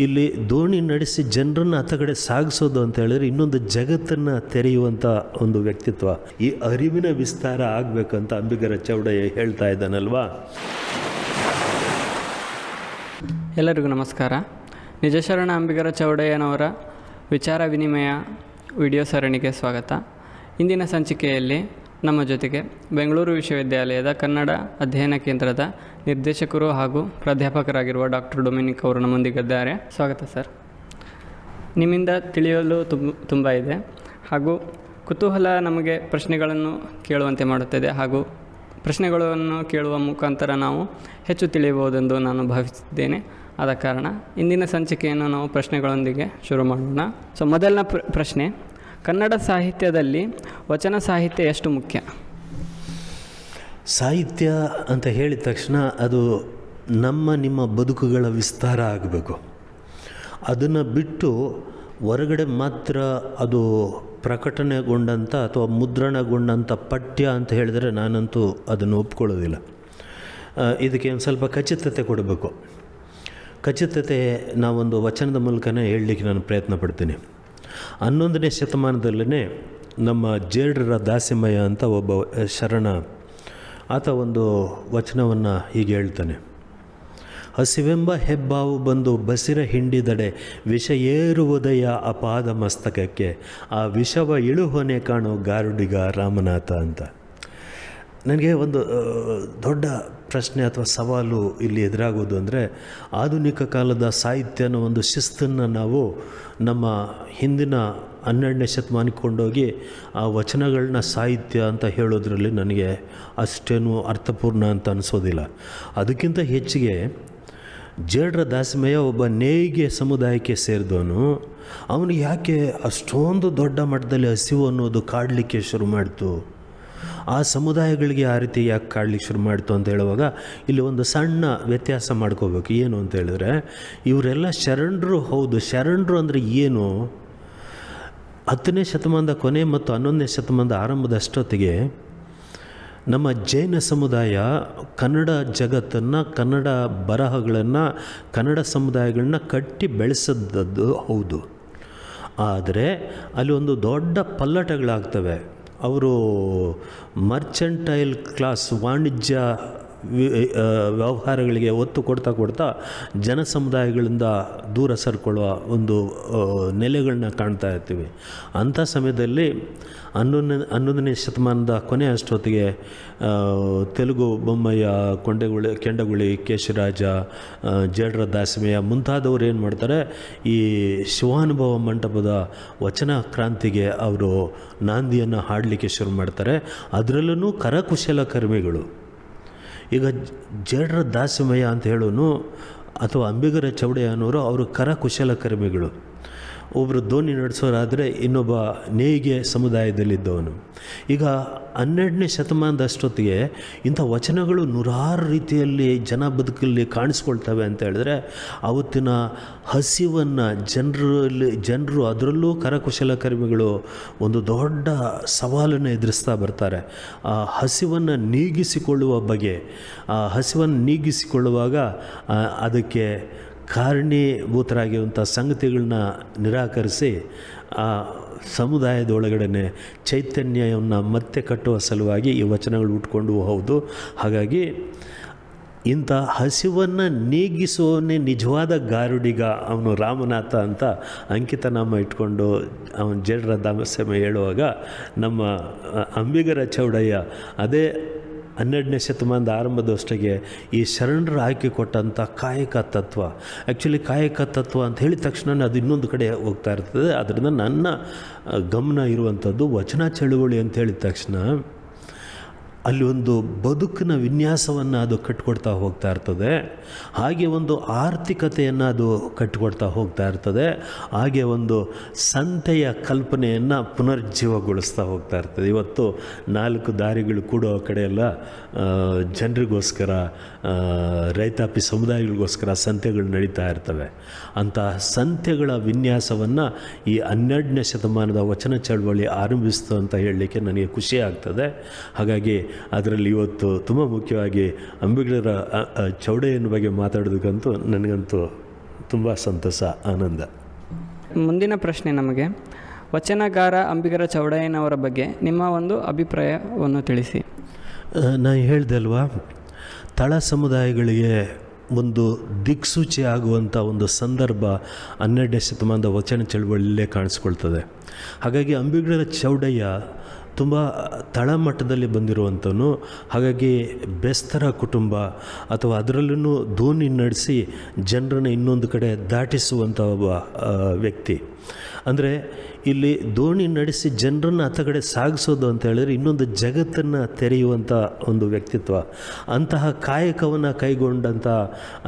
ಇಲ್ಲಿ ದೋಣಿ ನಡೆಸಿ ಜನರನ್ನು ಆತ ಕಡೆ ಸಾಗಿಸೋದು ಅಂತ ಹೇಳಿದ್ರೆ ಇನ್ನೊಂದು ಜಗತ್ತನ್ನು ತೆರೆಯುವಂಥ ಒಂದು ವ್ಯಕ್ತಿತ್ವ. ಈ ಅರಿವಿನ ವಿಸ್ತಾರ ಆಗಬೇಕಂತ ಅಂಬಿಗರ ಚೌಡಯ್ಯ ಹೇಳ್ತಾ ಇದ್ದಾನಲ್ವಾ? ಎಲ್ಲರಿಗೂ ನಮಸ್ಕಾರ. ನಿಜಶರಣ ಅಂಬಿಗರ ಚೌಡಯ್ಯನವರ ವಿಚಾರ ವಿನಿಮಯ ವಿಡಿಯೋ ಸರಣಿಗೆ ಸ್ವಾಗತ. ಇಂದಿನ ಸಂಚಿಕೆಯಲ್ಲಿ ನಮ್ಮ ಜೊತೆಗೆ ಬೆಂಗಳೂರು ವಿಶ್ವವಿದ್ಯಾಲಯದ ಕನ್ನಡ ಅಧ್ಯಯನ ಕೇಂದ್ರದ ನಿರ್ದೇಶಕರು ಹಾಗೂ ಪ್ರಾಧ್ಯಾಪಕರಾಗಿರುವ ಡಾಕ್ಟರ್ ಡೊಮಿನಿಕ್ ಅವರು ನಮ್ಮೊಂದಿಗಿದ್ದಾರೆ. ಸ್ವಾಗತ ಸರ್. ನಿಮ್ಮಿಂದ ತಿಳಿಯಲು ತುಂಬ ತುಂಬ ಇದೆ. ಹಾಗೂ ಕುತೂಹಲ ನಮಗೆ ಪ್ರಶ್ನೆಗಳನ್ನು ಕೇಳುವಂತೆ ಮಾಡುತ್ತದೆ. ಹಾಗೂ ಪ್ರಶ್ನೆಗಳನ್ನು ಕೇಳುವ ಮುಖಾಂತರ ನಾವು ಹೆಚ್ಚು ತಿಳಿಯಬಹುದೆಂದು ನಾನು ಭಾವಿಸಿದ್ದೇನೆ ಆದ ಕಾರಣ ಇಂದಿನ ಸಂಚಿಕೆಯನ್ನು ನಾವು ಪ್ರಶ್ನೆಗಳೊಂದಿಗೆ ಶುರು ಮಾಡೋಣ. ಸೊ ಮೊದಲನ ಪ್ರ, ಪ್ರಶ್ನೆ. ಕನ್ನಡ ಸಾಹಿತ್ಯದಲ್ಲಿ ವಚನ ಸಾಹಿತ್ಯ ಎಷ್ಟು ಮುಖ್ಯ? ಸಾಹಿತ್ಯ ಅಂತ ಹೇಳಿದ ತಕ್ಷಣ ಅದು ನಮ್ಮ ನಿಮ್ಮ ಬದುಕುಗಳ ವಿಸ್ತಾರ ಆಗಬೇಕು. ಅದನ್ನು ಬಿಟ್ಟು ಹೊರಗಡೆ ಮಾತ್ರ ಅದು ಪ್ರಕಟಣೆಗೊಂಡಂಥ ಅಥವಾ ಮುದ್ರಣಗೊಂಡಂಥ ಪಠ್ಯ ಅಂತ ಹೇಳಿದರೆ ನಾನಂತೂ ಅದನ್ನು ಒಪ್ಕೊಳ್ಳೋದಿಲ್ಲ. ಇದಕ್ಕೆ ಒಂದು ಸ್ವಲ್ಪ ಖಚಿತತೆ ಕೊಡಬೇಕು. ಖಚಿತತೆ ನಾವೊಂದು ವಚನದ ಮೂಲಕನೇ ಹೇಳಲಿಕ್ಕೆ ನಾನು ಪ್ರಯತ್ನ ಪಡ್ತೀನಿ. ಹನ್ನೊಂದನೇ ಶತಮಾನದಲ್ಲೇ ನಮ್ಮ ಜೇಡ್ರರ ದಾಸಿಮಯ ಅಂತ ಒಬ್ಬ ಶರಣ ಆತ ಒಂದು ವಚನವನ್ನು ಹೀಗೆ ಹೇಳ್ತಾನೆ. ಹಸಿವೆಂಬ ಹೆಬ್ಬಾವು ಬಂದು ಬಸಿರ ಹಿಂಡಿದಡೆ ವಿಷ ಏರುವುದಯ ಅಪಾದ ಮಸ್ತಕಕ್ಕೆ, ಆ ವಿಷವ ಇಳುಹೊನೆ ಕಾಣೋ ಗಾರುಡಿಗ ರಾಮನಾಥ ಅಂತ. ನನಗೆ ಒಂದು ದೊಡ್ಡ ಪ್ರಶ್ನೆ ಅಥವಾ ಸವಾಲು ಇಲ್ಲಿ ಎದುರಾಗೋದು ಅಂದರೆ ಆಧುನಿಕ ಕಾಲದ ಸಾಹಿತ್ಯ ಅನ್ನೋ ಒಂದು ಶಿಸ್ತನ್ನು ನಾವು ನಮ್ಮ ಹಿಂದಿನ ಹನ್ನೆರಡನೇ ಶತಮಾನಕ್ಕೆ ಕೊಂಡೋಗಿ ಆ ವಚನಗಳನ್ನ ಸಾಹಿತ್ಯ ಅಂತ ಹೇಳೋದ್ರಲ್ಲಿ ನನಗೆ ಅಷ್ಟೇನು ಅರ್ಥಪೂರ್ಣ ಅಂತ ಅನಿಸೋದಿಲ್ಲ. ಅದಕ್ಕಿಂತ ಹೆಚ್ಚಿಗೆ ಜೇಡ್ರ ದಾಸಿಮಯ್ಯ ಒಬ್ಬ ನೇಯ್ಗೆ ಸಮುದಾಯಕ್ಕೆ ಸೇರಿದವನು. ಅವನು ಯಾಕೆ ಅಷ್ಟೊಂದು ದೊಡ್ಡ ಮಟ್ಟದಲ್ಲಿ ಹಸಿವು ಅನ್ನೋದು ಕಾಡಲಿಕ್ಕೆ ಶುರು ಮಾಡ್ತು? ಆ ಸಮುದಾಯಗಳಿಗೆ ಆ ರೀತಿ ಯಾಕೆ ಕಾಡ್ಲಿಕ್ಕೆ ಶುರು ಮಾಡ್ತು ಅಂತ ಹೇಳುವಾಗ ಇಲ್ಲಿ ಒಂದು ಸಣ್ಣ ವ್ಯತ್ಯಾಸ ಮಾಡ್ಕೋಬೇಕು. ಏನು ಅಂತ ಹೇಳಿದ್ರೆ, ಇವರೆಲ್ಲ ಶರಣರು ಹೌದು. ಶರಣರು ಅಂದರೆ ಏನು? ಹತ್ತನೇ ಶತಮಾನದ ಕೊನೆ ಮತ್ತು ಹನ್ನೊಂದನೇ ಶತಮಾನದ ಆರಂಭದ ಅಷ್ಟೊತ್ತಿಗೆ ನಮ್ಮ ಜೈನ ಸಮುದಾಯ ಕನ್ನಡ ಜಗತ್ತನ್ನು, ಕನ್ನಡ ಬರಹಗಳನ್ನು, ಕನ್ನಡ ಸಮುದಾಯಗಳನ್ನ ಕಟ್ಟಿ ಬೆಳೆಸದ್ದು ಹೌದು. ಆದರೆ ಅಲ್ಲಿ ಒಂದು ದೊಡ್ಡ ಪಲ್ಲಟಗಳಾಗ್ತವೆ. ಅವರು ಮರ್ಚೆಂಟೈಲ್ ಕ್ಲಾಸ್ ವಾಣಿಜ್ಯ ವ್ಯವಹಾರಗಳಿಗೆ ಒತ್ತು ಕೊಡ್ತಾ ಕೊಡ್ತಾ ಜನ ಸಮುದಾಯಗಳಿಂದ ದೂರ ಸರ್ಕೊಳ್ಳುವ ಒಂದು ನೆಲೆಗಳನ್ನ ಕಾಣ್ತಾ ಇರ್ತೀವಿ. ಅಂಥ ಸಮಯದಲ್ಲಿ ಹನ್ನೊಂದನೇ ಹನ್ನೊಂದನೇ ಶತಮಾನದ ಕೊನೆ ಅಷ್ಟೊತ್ತಿಗೆ ತೆಲುಗು ಬೊಮ್ಮಯ್ಯ, ಕೊಂಡೆಗುಳಿ, ಕೆಂಡಗುಳಿ, ಕೇಶರಾಜ ಜೇಡರ ದಾಸಿಮಯ್ಯ ಮುಂತಾದವರು ಏನು ಮಾಡ್ತಾರೆ, ಈ ಶಿವಾನುಭವ ಮಂಟಪದ ವಚನ ಕ್ರಾಂತಿಗೆ ಅವರು ನಾಂದಿಯನ್ನು ಹಾಡಲಿಕ್ಕೆ ಶುರು ಮಾಡ್ತಾರೆ. ಅದರಲ್ಲೂ ಕರಕುಶಲಕರ್ಮಿಗಳು ಈಗ ಜೇಡ್ರ ದಾಸಿಮಯ್ಯ ಅಂತ ಹೇಳೋನು ಅಥವಾ ಅಂಬಿಗರ ಚೌಡಯ್ಯ ಅನ್ನೋರು ಅವರು ಕರಕುಶಲಕರ್ಮಿಗಳು ಒಬ್ಬರು ದೋಣಿ ನಡೆಸೋರಾದರೆ ಇನ್ನೊಬ್ಬ ನೇಯ್ಗೆ ಸಮುದಾಯದಲ್ಲಿದ್ದವನು. ಈಗ ಹನ್ನೆರಡನೇ ಶತಮಾನದಷ್ಟೊತ್ತಿಗೆ ಇಂಥ ವಚನಗಳು ನೂರಾರು ರೀತಿಯಲ್ಲಿ ಜನ ಬದುಕಲ್ಲಿ ಕಾಣಿಸ್ಕೊಳ್ತವೆ ಅಂತ ಹೇಳಿದ್ರೆ, ಅವತ್ತಿನ ಹಸಿವನ್ನು ಜನರಲ್ಲಿ, ಜನರು ಅದರಲ್ಲೂ ಕರಕುಶಲಕರ್ಮಿಗಳು ಒಂದು ದೊಡ್ಡ ಸವಾಲನ್ನು ಎದುರಿಸ್ತಾ ಬರ್ತಾರೆ. ಆ ಹಸಿವನ್ನು ನೀಗಿಸಿಕೊಳ್ಳುವ ಬಗೆ, ಆ ಹಸಿವನ್ನು ನೀಗಿಸಿಕೊಳ್ಳುವಾಗ ಅದಕ್ಕೆ ಕಾರಣೀಭೂತರಾಗಿರುವಂಥ ಸಂಗತಿಗಳನ್ನ ನಿರಾಕರಿಸಿ ಆ ಸಮುದಾಯದೊಳಗಡೆ ಚೈತನ್ಯವನ್ನು ಮತ್ತೆ ಕಟ್ಟುವ ಸಲುವಾಗಿ ಈ ವಚನಗಳು ಉಟ್ಕೊಂಡು ಹೌದು ಹಾಗಾಗಿ ಇಂಥ ಹಸಿವನ್ನು ನೀಗಿಸುವವನೇ ನಿಜವಾದ ಗಾರುಡಿಗ ಅವನು ರಾಮನಾಥ ಅಂತ ಅಂಕಿತನಾಮ ಇಟ್ಕೊಂಡು ಅವನು ಜೇಡ್ರ ದಾಮಸ್ಯಮ ಹೇಳುವಾಗ ನಮ್ಮ ಅಂಬಿಗರ ಚೌಡಯ್ಯ ಅದೇ ಹನ್ನೆರಡನೇ ಶತಮಾನದ ಆರಂಭದಷ್ಟಕ್ಕೆ ಈ ಶರಣರು ಆಯ್ಕೆ ಕೊಟ್ಟಂಥ ಕಾಯಕ ತತ್ವ. ಆ್ಯಕ್ಚುಲಿ ಕಾಯಕ ತತ್ವ ಅಂತ ಹೇಳಿದ ತಕ್ಷಣ ಅದು ಇನ್ನೊಂದು ಕಡೆ ಹೋಗ್ತಾ ಇರ್ತದೆ. ಅದರಿಂದ ನನ್ನ ಗಮನ ಇರುವಂಥದ್ದು ವಚನ ಚಳುವಳಿ ಅಂತ ಹೇಳಿದ ತಕ್ಷಣ ಅಲ್ಲಿ ಒಂದು ಬದುಕಿನ ವಿನ್ಯಾಸವನ್ನು ಅದು ಕಟ್ಕೊಡ್ತಾ ಹೋಗ್ತಾ ಇರ್ತದೆ. ಹಾಗೆ ಒಂದು ಆರ್ಥಿಕತೆಯನ್ನು ಅದು ಕಟ್ಟಿಕೊಡ್ತಾ ಹೋಗ್ತಾ ಇರ್ತದೆ. ಹಾಗೆ ಒಂದು ಸಂತೆಯ ಕಲ್ಪನೆಯನ್ನು ಪುನರ್ಜೀವಗೊಳಿಸ್ತಾ ಹೋಗ್ತಾ ಇರ್ತದೆ. ಇವತ್ತು ನಾಲ್ಕು ದಾರಿಗಳು ಕೂಡೋ ಕಡೆ ಎಲ್ಲ ಜನರಿಗೋಸ್ಕರ ರೈತಾಪಿ ಸಮುದಾಯಗಳಿಗೋಸ್ಕರ ಸಂತೆಗಳು ನಡೀತಾ ಇರ್ತವೆ. ಅಂತಹ ಸಂತೆಗಳ ವಿನ್ಯಾಸವನ್ನು ಈ ಹನ್ನೆರಡನೇ ಶತಮಾನದ ವಚನ ಚಳವಳಿ ಆರಂಭಿಸ್ತು ಅಂತ ಹೇಳಲಿಕ್ಕೆ ನನಗೆ ಖುಷಿ ಆಗ್ತದೆ. ಹಾಗಾಗಿ ಅದರಲ್ಲಿ ಇವತ್ತು ತುಂಬ ಮುಖ್ಯವಾಗಿ ಅಂಬಿಗರ ಚೌಡೆಯನ್ನ ಬಗ್ಗೆ ಮಾತಾಡೋದಕ್ಕಂತೂ ನನಗಂತೂ ತುಂಬ ಸಂತಸ ಆನಂದ. ಮುಂದಿನ ಪ್ರಶ್ನೆ ನಮಗೆ ವಚನಗಾರ ಅಂಬಿಗರ ಚೌಡಯ್ಯನವರ ಬಗ್ಗೆ ನಿಮ್ಮ ಒಂದು ಅಭಿಪ್ರಾಯವನ್ನು ತಿಳಿಸಿ. ನಾನು ಹೇಳ್ದೆ ಅಲ್ವಾ ತಳ ಸಮುದಾಯಗಳಿಗೆ ಒಂದು ದಿಕ್ಸೂಚಿ ಆಗುವಂಥ ಒಂದು ಸಂದರ್ಭ ಹನ್ನೆರಡನೇ ಶತಮಾನದ ವಚನ ಚಳುವಳಿಯಲ್ಲೇ ಕಾಣಿಸ್ಕೊಳ್ತದೆ. ಹಾಗಾಗಿ ಅಂಬಿಗರ ಚೌಡಯ್ಯ ತುಂಬ ತಳಮಟ್ಟದಲ್ಲಿ ಬಂದಿರುವಂಥವನು. ಹಾಗಾಗಿ ಬೆಸ್ತರ ಕುಟುಂಬ ಅಥವಾ ಅದರಲ್ಲೂ ಧೋನಿ ನಡೆಸಿ ಜನರನ್ನು ಇನ್ನೊಂದು ಕಡೆ ದಾಟಿಸುವಂಥ ಒಬ್ಬ ವ್ಯಕ್ತಿ. ಅಂದರೆ ಇಲ್ಲಿ ದೋಣಿ ನಡೆಸಿ ಜನರನ್ನು ಆತ ಕಡೆ ಸಾಗಿಸೋದು ಅಂತ ಹೇಳಿದ್ರೆ ಇನ್ನೊಂದು ಜಗತ್ತನ್ನು ತೆರೆಯುವಂಥ ಒಂದು ವ್ಯಕ್ತಿತ್ವ. ಅಂತಹ ಕಾಯಕವನ್ನು ಕೈಗೊಂಡಂಥ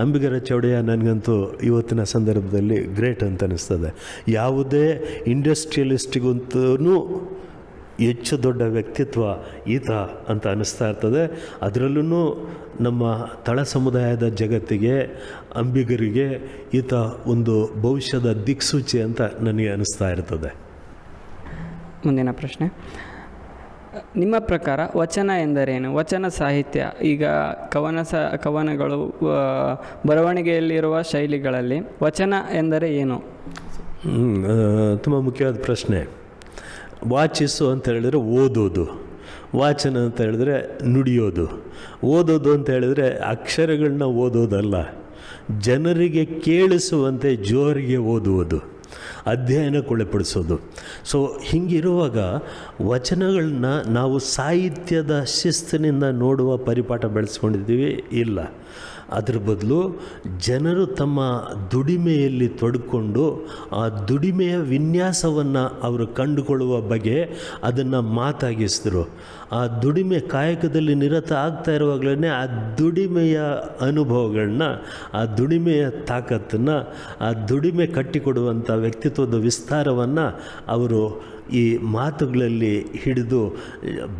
ಅಂಬಿಗರ ಚೌಡಯ್ಯ ನನಗಂತೂ ಇವತ್ತಿನ ಸಂದರ್ಭದಲ್ಲಿ ಗ್ರೇಟ್ ಅಂತ ಅನ್ನಿಸ್ತದೆ ಯಾವುದೇ ಇಂಡಸ್ಟ್ರಿಯಲಿಸ್ಟಿಗಂತೂ ಹೆಚ್ಚು ದೊಡ್ಡ ವ್ಯಕ್ತಿತ್ವ ಈತ ಅಂತ ಅನ್ನಿಸ್ತಾ ಇರ್ತದೆ. ಅದರಲ್ಲೂ ನಮ್ಮ ತಳ ಸಮುದಾಯದ ಜಗತ್ತಿಗೆ ಅಂಬಿಗರಿಗೆ ಈತ ಒಂದು ಭವಿಷ್ಯದ ದಿಕ್ಸೂಚಿ ಅಂತ ನನಗೆ ಅನ್ನಿಸ್ತಾ ಇರ್ತದೆ. ಮುಂದಿನ ಪ್ರಶ್ನೆ. ನಿಮ್ಮ ಪ್ರಕಾರ ವಚನ ಎಂದರೇನು? ವಚನ ಸಾಹಿತ್ಯ ಈಗ ಕವನ ಸ ಕವನಗಳು ಬರವಣಿಗೆಯಲ್ಲಿರುವ ಶೈಲಿಗಳಲ್ಲಿ ವಚನ ಎಂದರೆ ಏನು? ತುಂಬ ಮುಖ್ಯವಾದ ಪ್ರಶ್ನೆ. ವಾಚಿಸು ಅಂತ ಹೇಳಿದ್ರೆ ಓದೋದು. ವಾಚನ ಅಂತ ಹೇಳಿದ್ರೆ ನುಡಿಯೋದು. ಓದೋದು ಅಂತ ಹೇಳಿದ್ರೆ ಅಕ್ಷರಗಳನ್ನ ಓದೋದಲ್ಲ. ಜನರಿಗೆ ಕೇಳಿಸುವಂತೆ ಜೋರಿಗೆ ಓದುವುದು. ಅಧ್ಯಯನಕ್ಕೊಳಪಡಿಸೋದು. ಸೊ ಹೀಗಿರುವಾಗ ವಚನಗಳನ್ನ ನಾವು ಸಾಹಿತ್ಯದ ಶಿಸ್ತಿನಿಂದ ನೋಡುವ ಪರಿಪಾಠ ಬೆಳೆಸ್ಕೊಂಡಿದ್ದೀವಿ? ಇಲ್ಲ. ಅದ್ರ ಬದಲು ಜನರು ತಮ್ಮ ದುಡಿಮೆಯಲ್ಲಿ ತೊಡ್ಕೊಂಡು ಆ ದುಡಿಮೆಯ ವಿನ್ಯಾಸವನ್ನು ಅವರು ಕಂಡುಕೊಳ್ಳುವ ಬಗೆ ಅದನ್ನು ಮಾತಾಗಿಸಿದ್ರು. ಆ ದುಡಿಮೆ ಕಾಯಕದಲ್ಲಿ ನಿರತ ಆಗ್ತಾ ಇರುವಾಗಲೇ ಆ ದುಡಿಮೆಯ ಅನುಭವಗಳನ್ನ ಆ ದುಡಿಮೆಯ ತಾಕತ್ತನ್ನು, ಆ ದುಡಿಮೆ ಕಟ್ಟಿಕೊಡುವಂಥ ವ್ಯಕ್ತಿತ್ವದ ವಿಸ್ತಾರವನ್ನು ಅವರು ಈ ಮಾತುಗಳಲ್ಲಿ ಹಿಡಿದು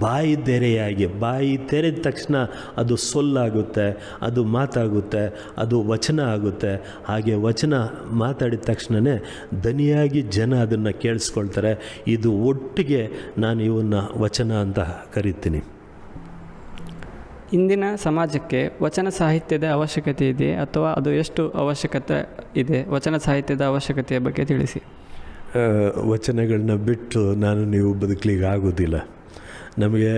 ಬಾಯಿ ತೆರೆಯಾಗಿ, ಬಾಯಿ ತೆರೆದ ತಕ್ಷಣ ಅದು ಸೊಲ್ಲಾಗುತ್ತೆ, ಅದು ಮಾತಾಗುತ್ತೆ, ಅದು ವಚನ ಆಗುತ್ತೆ. ಹಾಗೆ ವಚನ ಮಾತಾಡಿದ ತಕ್ಷಣವೇ ದನಿಯಾಗಿ ಜನ ಅದನ್ನು ಕೇಳಿಸ್ಕೊಳ್ತಾರೆ. ಇದು ಒಟ್ಟಿಗೆ ನಾನು ಇವನ್ನ ವಚನ ಅಂತ ಕರಿತೀನಿ. ಇಂದಿನ ಸಮಾಜಕ್ಕೆ ವಚನ ಸಾಹಿತ್ಯದ ಅವಶ್ಯಕತೆ ಇದೆ ಅಥವಾ ಅದು ಎಷ್ಟು ಅವಶ್ಯಕತೆ ಇದೆ? ವಚನ ಸಾಹಿತ್ಯದ ಅವಶ್ಯಕತೆಯ ಬಗ್ಗೆ ತಿಳಿಸಿ. ವಚನಗಳನ್ನ ಬಿಟ್ಟು ನಾನು ನೀವು ಬದುಕಲಿಕ್ಕೆ ಆಗೋದಿಲ್ಲ ನಮಗೆ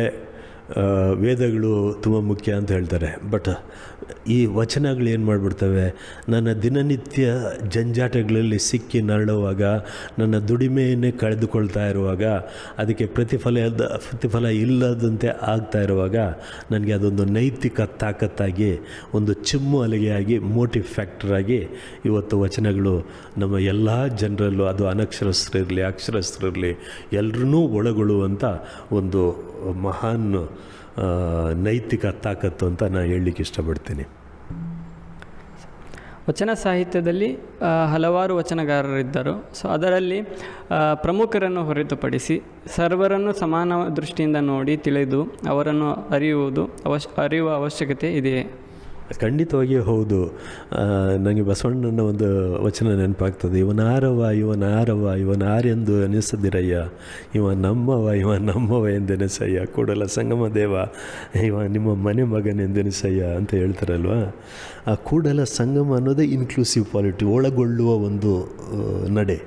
ವೇದಗಳು ತುಂಬ ಮುಖ್ಯ ಅಂತ ಹೇಳ್ತಾರೆ. ಬಟ್ ಈ ವಚನಗಳು ಏನು ಮಾಡಿಬಿಡ್ತವೆ? ನನ್ನ ದಿನನಿತ್ಯ ಜಂಜಾಟಗಳಲ್ಲಿ ಸಿಕ್ಕಿ ನರಳುವಾಗ, ನನ್ನ ದುಡಿಮೆಯನ್ನೇ ಕಳೆದುಕೊಳ್ತಾ ಇರುವಾಗ, ಅದಕ್ಕೆ ಪ್ರತಿಫಲ ಪ್ರತಿಫಲ ಇಲ್ಲದಂತೆ ಆಗ್ತಾ ಇರುವಾಗ, ನನಗೆ ಅದೊಂದು ನೈತಿಕ ತಾಕತ್ತಾಗಿ, ಒಂದು ಚಿಮ್ಮು ಅಲಿಗೆಯಾಗಿ ಮೋಟಿವ್ ಫ್ಯಾಕ್ಟರಾಗಿ ಇವತ್ತು ವಚನಗಳು ನಮ್ಮ ಎಲ್ಲ ಜನರಲ್ಲೂ, ಅದು ಅನಕ್ಷರಸ್ಥರಿರಲಿ ಅಕ್ಷರಸ್ಥರಿರಲಿ ಎಲ್ಲರೂ ಒಳಗೊಳ್ಳುವಂಥ ಒಂದು ಮಹಾನ್ ನೈತಿಕ ತಾಕತ್ತು ಅಂತ ನಾನು ಹೇಳಲಿಕ್ಕೆ ಇಷ್ಟಪಡ್ತೀನಿ. ವಚನ ಸಾಹಿತ್ಯದಲ್ಲಿ ಹಲವಾರು ವಚನಗಾರರಿದ್ದರು. ಸೊ ಅದರಲ್ಲಿ ಪ್ರಮುಖರನ್ನು ಹೊರತುಪಡಿಸಿ ಸರ್ವರನ್ನು ಸಮಾನ ದೃಷ್ಟಿಯಿಂದ ನೋಡಿ ತಿಳಿದು ಅವರನ್ನು ಅರಿಯುವುದು ಅವಶ್ಯ, ಅರಿಯುವ ಅವಶ್ಯಕತೆ ಇದೆಯೇ? ಖಂಡಿತವಾಗಿಯೂ ಹೌದು. ನನಗೆ ಬಸವಣ್ಣನ ಒಂದು ವಚನ ನೆನಪಾಗ್ತದೆ. ಇವನಾರವ ಇವನಾರವ, ಇವನಾರೆಂದು ಎನಿಸದಿರಯ್ಯ ಇವ ನಮ್ಮವ ಇವ ನಮ್ಮವ ಎಂದೆನಿಸಯ್ಯ. ಕೂಡಲ ಸಂಗಮ ದೇವ, ಇವ ನಿಮ್ಮ ಮನೆ ಮಗನೆಂದೆನಿಸಯ್ಯ ಅಂತ ಹೇಳ್ತಾರಲ್ವ? ಆ ಕೂಡಲ ಸಂಗಮ ಅನ್ನೋದೇ ಇನ್ಕ್ಲೂಸಿವ್ ಪಾಲಿಟಿ ಒಳಗೊಳ್ಳುವ ಒಂದು ನಡೆ.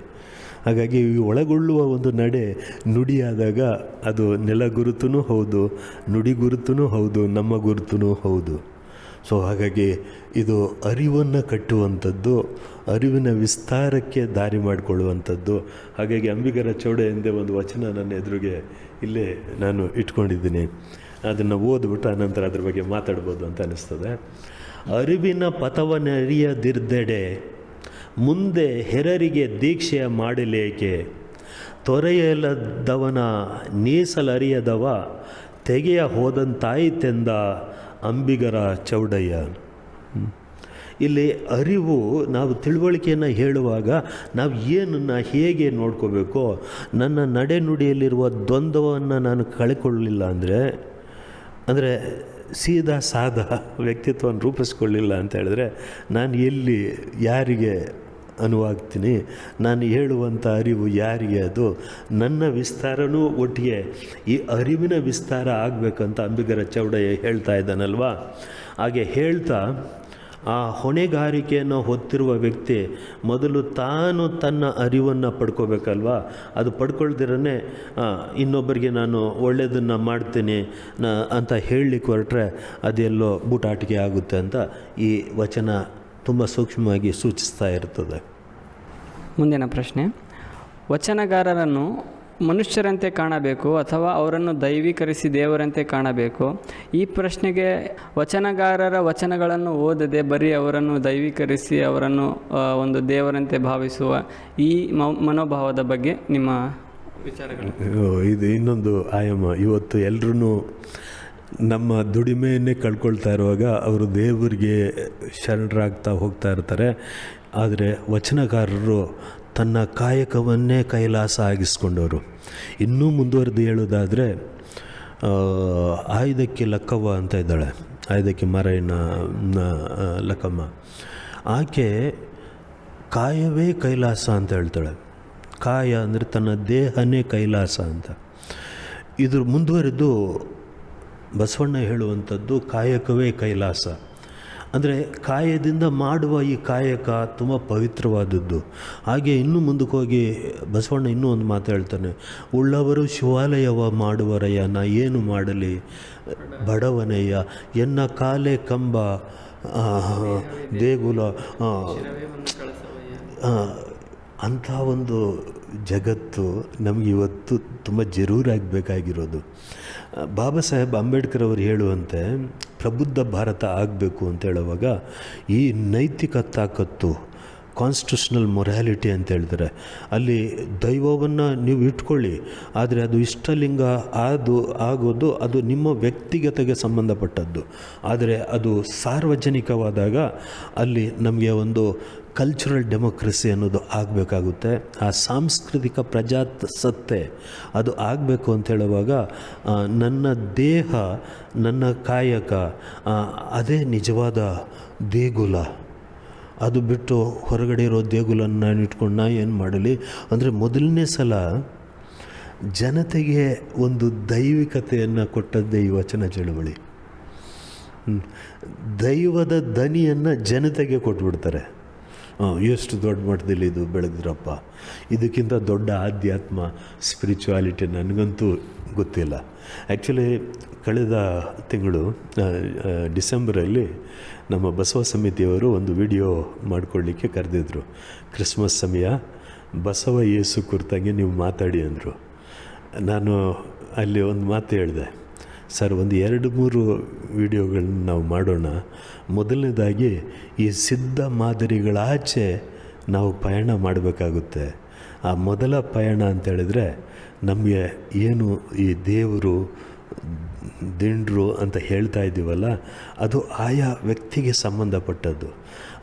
ಹಾಗಾಗಿ ಈ ಒಳಗೊಳ್ಳುವ ಒಂದು ನಡೆ ನುಡಿಯಾದಾಗ ಅದು ನೆಲ ಗುರುತೂ ಹೌದು, ನುಡಿ ಗುರುತೂ ಹೌದು, ನಮ್ಮ ಗುರುತೂ ಹೌದು. ಸೊ ಹಾಗಾಗಿ ಇದು ಅರಿವನ್ನು ಕಟ್ಟುವಂಥದ್ದು, ಅರಿವಿನ ವಿಸ್ತಾರಕ್ಕೆ ದಾರಿ ಮಾಡಿಕೊಳ್ಳುವಂಥದ್ದು. ಹಾಗಾಗಿ ಅಂಬಿಗರ ಚೌಡೆ ಎಂದೇ ಒಂದು ವಚನ ನನ್ನ ಎದುರಿಗೆ ಇಲ್ಲೇ ನಾನು ಇಟ್ಕೊಂಡಿದ್ದೀನಿ. ಅದನ್ನು ಓದ್ಬಿಟ್ಟು ಆನಂತರ ಅದ್ರ ಬಗ್ಗೆ ಮಾತಾಡ್ಬೋದು ಅಂತ ಅನಿಸ್ತದೆ. ಅರಿವಿನ ಪಥವನ್ನರಿಯದಿರ್ದೆಡೆ, ಮುಂದೆ ಹೆರರಿಗೆ ದೀಕ್ಷೆಯ ಮಾಡಲೇಕೆ? ತೊರೆಯಲದವನ ನೀಸಲರಿಯದವ, ತೆಗೆಯ ಹೋದಂತಾಯಿತೆಂದ ಅಂಬಿಗರ ಚೌಡಯ್ಯ. ಇಲ್ಲಿ ಅರಿವು, ನಾವು ತಿಳುವಳಿಕೆಯನ್ನು ಹೇಳುವಾಗ ನಾವು ಏನನ್ನು ಹೇಗೆ ನೋಡ್ಕೋಬೇಕು, ನನ್ನ ನಡೆನುಡಿಯಲ್ಲಿರುವ ದ್ವಂದ್ವವನ್ನು ನಾನು ಕಳ್ಕೊಳ್ಳಿಲ್ಲ ಅಂದರೆ ಅಂದರೆ ಸೀದಾ ಸಾದಾ ವ್ಯಕ್ತಿತ್ವವನ್ನು ರೂಪಿಸ್ಕೊಳ್ಳಿಲ್ಲ ಅಂತ ಹೇಳಿದ್ರೆ, ನಾನು ಎಲ್ಲಿ, ಯಾರಿಗೆ ಅನುವಾಗ್ತೀನಿ. ನಾನು ಹೇಳುವಂಥ ಅರಿವು ಯಾರಿಗೆ ಅದು? ನನ್ನ ವಿಸ್ತಾರನೂ ಒಟ್ಟಿಗೆ ಈ ಅರಿವಿನ ವಿಸ್ತಾರ ಆಗಬೇಕಂತ ಅಂಬಿಗರ ಚೌಡಯ್ಯ ಹೇಳ್ತಾ ಇದ್ದಾನಲ್ವಾ? ಹಾಗೆ ಹೇಳ್ತಾ, ಆ ಹೊಣೆಗಾರಿಕೆಯನ್ನು ಹೊತ್ತಿರುವ ವ್ಯಕ್ತಿ ಮೊದಲು ತಾನು ತನ್ನ ಅರಿವನ್ನು ಪಡ್ಕೋಬೇಕಲ್ವಾ? ಅದು ಪಡ್ಕೊಳ್ದಿರೇ ಇನ್ನೊಬ್ಬರಿಗೆ ನಾನು ಒಳ್ಳೆಯದನ್ನು ಮಾಡ್ತೀನಿ, ನ, ಅಂತ ಹೇಳಲಿಕ್ಕೆ ಹೊರಟ್ರೆ ಅದೆಲ್ಲೋ ಬೂಟಾಟಿಕೆ ಆಗುತ್ತೆ ಅಂತ ಈ ವಚನ ತುಂಬ ಸೂಕ್ಷ್ಮವಾಗಿ ಸೂಚಿಸ್ತಾ ಇರ್ತದೆ. ಮುಂದಿನ ಪ್ರಶ್ನೆ. ವಚನಗಾರರನ್ನು ಮನುಷ್ಯರಂತೆ ಕಾಣಬೇಕು ಅಥವಾ ಅವರನ್ನು ದೈವೀಕರಿಸಿ ದೇವರಂತೆ ಕಾಣಬೇಕು? ಈ ಪ್ರಶ್ನೆಗೆ ವಚನಗಾರರ ವಚನಗಳನ್ನು ಓದದೆ ಬರೀ ಅವರನ್ನು ದೈವೀಕರಿಸಿ ಅವರನ್ನು ಒಂದು ದೇವರಂತೆ ಭಾವಿಸುವ ಈ ಮನೋಭಾವದ ಬಗ್ಗೆ ನಿಮ್ಮ ವಿಚಾರಗಳು. ಇದು ಇನ್ನೊಂದು ಆಯಾಮ. ಇವತ್ತು ಎಲ್ಲರೂ ನಮ್ಮ ದುಡಿಮೆಯನ್ನೇ ಕಳ್ಕೊಳ್ತಾ ಇರುವಾಗ ಅವರು ದೇವರಿಗೆ ಶರಣರಾಗ್ತಾ ಹೋಗ್ತಾ ಇರ್ತಾರೆ. ಆದರೆ ವಚನಕಾರರು ತನ್ನ ಕಾಯಕವನ್ನೇ ಕೈಲಾಸ ಆಗಿಸ್ಕೊಂಡವರು. ಇನ್ನೂ ಮುಂದುವರೆದು ಹೇಳೋದಾದರೆ ಆಯುಧಕ್ಕೆ ಲಕ್ಕವ್ವ ಅಂತ ಇದ್ದಾಳೆ. ಆಯುಧಕ್ಕೆ ಮರೈನ ಲಕ್ಕಮ್ಮ. ಆಕೆ ಕಾಯವೇ ಕೈಲಾಸ ಅಂತ ಹೇಳ್ತಾಳೆ. ಕಾಯ ಅಂದರೆ ತನ್ನ ದೇಹನೇ ಕೈಲಾಸ ಅಂತ. ಇದ್ರ ಮುಂದುವರೆದು ಬಸವಣ್ಣ ಹೇಳುವಂಥದ್ದು ಕಾಯಕವೇ ಕೈಲಾಸ. ಅಂದರೆ ಕಾಯದಿಂದ ಮಾಡುವ ಈ ಕಾಯಕ ತುಂಬ ಪವಿತ್ರವಾದದ್ದು. ಹಾಗೆ ಇನ್ನೂ ಮುಂದಕ್ಕೆ ಹೋಗಿ ಬಸವಣ್ಣ ಇನ್ನೂ ಒಂದು ಮಾತು ಹೇಳ್ತಾನೆ, ಉಳ್ಳವರು ಶಿವಾಲಯವ ಮಾಡುವರಯ್ಯ ನಾ ಏನು ಮಾಡಲಿ? ಬಡವನಯ್ಯ ಎನ್ನ ಕಾಲೆ ಕಂಬ ದೇಗುಲ ಅಂಥ ಒಂದು ಜಗತ್ತು ನಮಗೆ ಇವತ್ತು ತುಂಬ ಜರೂರಾಗಬೇಕಾಗಿರೋದು. ಬಾಬಾ ಸಾಹೇಬ್ ಅಂಬೇಡ್ಕರ್ ಅವರು ಹೇಳುವಂತೆ ಪ್ರಬುದ್ಧ ಭಾರತ ಆಗಬೇಕು ಅಂತ ಹೇಳುವಾಗ ಈ ನೈತಿಕ ತಾಕತ್ತು ಕಾನ್ಸ್ಟಿಟ್ಯೂಷನಲ್ ಮೊರ್ಯಾಲಿಟಿ ಅಂತ ಹೇಳ್ತಾರೆ ಅಲ್ಲಿ ದೈವವನ್ನು ನೀವು ಇಟ್ಕೊಳ್ಳಿ, ಆದರೆ ಅದು ಇಷ್ಟಲಿಂಗ ಅದು ಆಗೋದು ಅದು ನಿಮ್ಮ ವ್ಯಕ್ತಿಗತೆಗೆ ಸಂಬಂಧಪಟ್ಟದ್ದು. ಆದರೆ ಅದು ಸಾರ್ವಜನಿಕವಾದಾಗ ಅಲ್ಲಿ ನಮಗೆ ಒಂದು ಕಲ್ಚರಲ್ ಡೆಮೋಕ್ರಸಿ ಅನ್ನೋದು ಆಗಬೇಕಾಗುತ್ತೆ. ಆ ಸಾಂಸ್ಕೃತಿಕ ಪ್ರಜಾಸತ್ತೆ ಅದು ಆಗಬೇಕು ಅಂತ ಹೇಳುವಾಗ ನನ್ನ ದೇಹ, ನನ್ನ ಕಾಯಕ ಅದೇ ನಿಜವಾದ ದೇಗುಲ. ಅದು ಬಿಟ್ಟು ಹೊರಗಡೆ ಇರೋ ದೇಗುಲನ್ನು ನಾನು ಇಟ್ಕೊಂಡು ನಾ ಏನು ಮಾಡಲಿ? ಅಂದರೆ ಮೊದಲನೇ ಸಲ ಜನತೆಗೆ ಒಂದು ದೈವಿಕತೆಯನ್ನು ಕೊಟ್ಟದ್ದೇ ಈ ವಚನ ಚಳುವಳಿ. ದೈವದ ದನಿಯನ್ನು ಜನತೆಗೆ ಕೊಟ್ಬಿಡ್ತಾರೆ. ಎಷ್ಟು ದೊಡ್ಡ ಮಟ್ಟದಲ್ಲಿ ಇದು ಬೆಳೆದ್ರಪ್ಪ ಇದಕ್ಕಿಂತ ದೊಡ್ಡ ಆಧ್ಯಾತ್ಮ ಸ್ಪಿರಿಚುವಾಲಿಟಿ ನನಗಂತೂ ಗೊತ್ತಿಲ್ಲ. ಆ್ಯಕ್ಚುಲಿ ಕಳೆದ ತಿಂಗಳು ಡಿಸೆಂಬರಲ್ಲಿ ನಮ್ಮ ಬಸವ ಸಮಿತಿಯವರು ಒಂದು ವಿಡಿಯೋ ಮಾಡಿಕೊಳ್ಳಿಕ್ಕೆ ಕರೆದಿದ್ರು. ಕ್ರಿಸ್ಮಸ್ ಸಮಯ, ಬಸವ ಯೇಸು ಕುರಿತಾಗಿ ನೀವು ಮಾತಾಡಿ ಅಂದರು. ನಾನು ಅಲ್ಲಿ ಒಂದು ಮಾತು ಹೇಳಿದೆ. ಸರ್, ಒಂದು ಎರಡು ಮೂರು ವಿಡಿಯೋಗಳನ್ನ ನಾವು ಮಾಡೋಣ. ಮೊದಲನೇದಾಗಿ ಈ ಸಿದ್ಧ ಮಾದರಿಗಳಾಚೆ ನಾವು ಪಯಣ ಮಾಡಬೇಕಾಗುತ್ತೆ. ಆ ಮೊದಲ ಪಯಣ ಅಂತೇಳಿದರೆ ನಮಗೆ ಏನು ಈ ದೇವರು, ದಿಂಡ್ರು ಅಂತ ಹೇಳ್ತಾ ಇದ್ದೀವಲ್ಲ, ಅದು ಆಯಾ ವ್ಯಕ್ತಿಗೆ ಸಂಬಂಧಪಟ್ಟದ್ದು.